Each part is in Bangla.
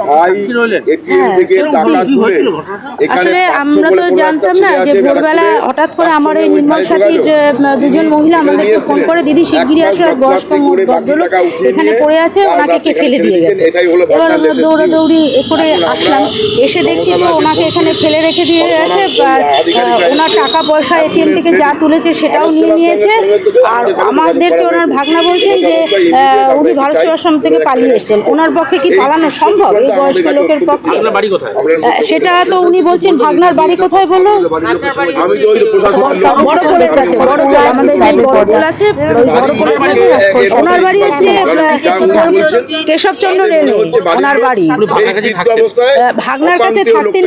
ভাই এটিএম থেকে টাকা তুলে আসলে আমরা তো জানতাম না যে ভোরবেলা হঠাৎ করে আমার এই নির্মল সাথীর দুজন মহিলা আমাদেরকে ফোন করে দিদি শিগগিরই এক আসো এক বয়স্ক ভদ্রলোক এখানে পড়ে আছে ওনাকে কে ফেলে দিয়ে গেছে। এবার আমরা দৌড়াদৌড়ি এ করে আসলাম। এসে দেখছি যে ওনাকে এখানে ফেলে রেখে দিয়ে গেছে আর ওনার টাকা পয়সা এটিএম থেকে যা তুলেছে সেটাও নিয়ে নিয়েছে। আর আমাদেরকে ওনার ভাগনা বলছেন যে আহ, উনি ভারত সেবাশ্রম থেকে পালিয়ে এসেছেন ওনার পক্ষে কি পালানো সম্ভব এই বয়স্ক লোকের পক্ষে আপনার বাড়ি কোথায়? আহ, সেটা তো উনি বলছেন ভাগনার বাড়ি কোথায় বলো বড় কাছে বড় আমাদের বড় আছে ওনার বাড়ি হচ্ছে কেশবচন্দ্র রেলে ওনার বাড়ি। ভাগনার কাছে থাকতেন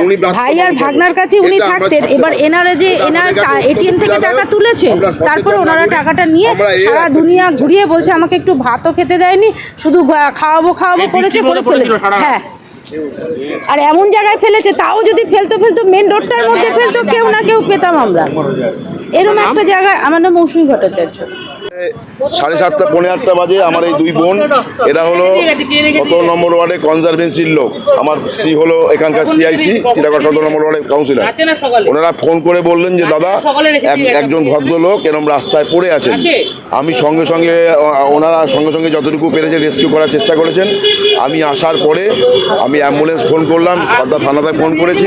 উনি তো? ভাই আর ভাগনার কাছে উনি থাকতেন এবার এনারা যে এনার এটিএম থেকে টাকা তুলেছেন তারপরে ওনারা টাকাটা নিয়ে সারা দুনিয়া ঘুরিয়ে বলছে আমাকে একটু ভাতও খেতে দেয়নি শুধু খাওয়াবো খাওয়াবো করেছে করে হ্যাঁ। আর এমন জায়গায় ফেলেছে তাও যদি ফেলতো ফেলতো মেন রোডটার মধ্যে ফেলতো কেউ না কেউ পেতাম আমরা। এরকম একটা জায়গায় আমার নাম মৌসুমী ভট্টাচার্য। সাড়ে সাতটা, পৌনে আটটা বাজে আমার এই দুই বোন। এরা হলো সতেরো নম্বর ওয়ার্ডে কনজারভেন্সির লোক। আমার স্ত্রী হলো এখানকার সিআইসি টিটাগড় সতেরো নম্বর ওয়ার্ডের কাউন্সিলর ওনারা ফোন করে বললেন যে, দাদা, এক- একজন ভদ্রলোক এরম রাস্তায় পড়ে আছেন। আমি সঙ্গে সঙ্গে, ওনারা সঙ্গে সঙ্গে যতটুকু পেরেছে রেস্কিউ করার চেষ্টা করেছেন। আমি আসার পরে আমি অ্যাম্বুলেন্স ফোন করলাম, খর্দা থানাতে ফোন করেছি।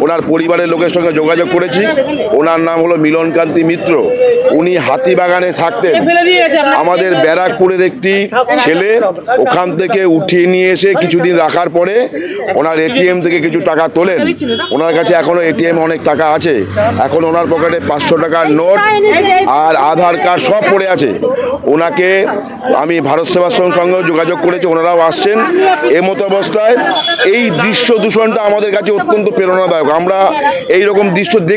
ওনার পরিবারের লোকের সঙ্গে যোগাযোগ করেছি। ওনার নাম হলো মিলনকান্তি মিত্র। উনি হাতিবাগানে থাকতেন। আমাদের ব্যারাকপুরের একটি ছেলে ওখান থেকে উঠিয়ে নিয়ে এসে কিছুদিন রাখার পরে ওনার এটিএম থেকে কিছু টাকা তোলেন। ওনার কাছে এখনও এটিএম অনেক টাকা আছে। এখন ওনার পকেটে পাঁচশো টাকার নোট আর আধার কার্ড সব পড়ে আছে। ওনাকে আমি ভারত সেবাশ্রম সঙ্গে যোগাযোগ করেছি ওনারাও আসছেন। এ মতো অবস্থায় এই দৃশ্য দূষণটা আমাদের কাছে অত্যন্ত প্রেরণাদায়ক। আমরা এই রকম দৃশ্য দেখ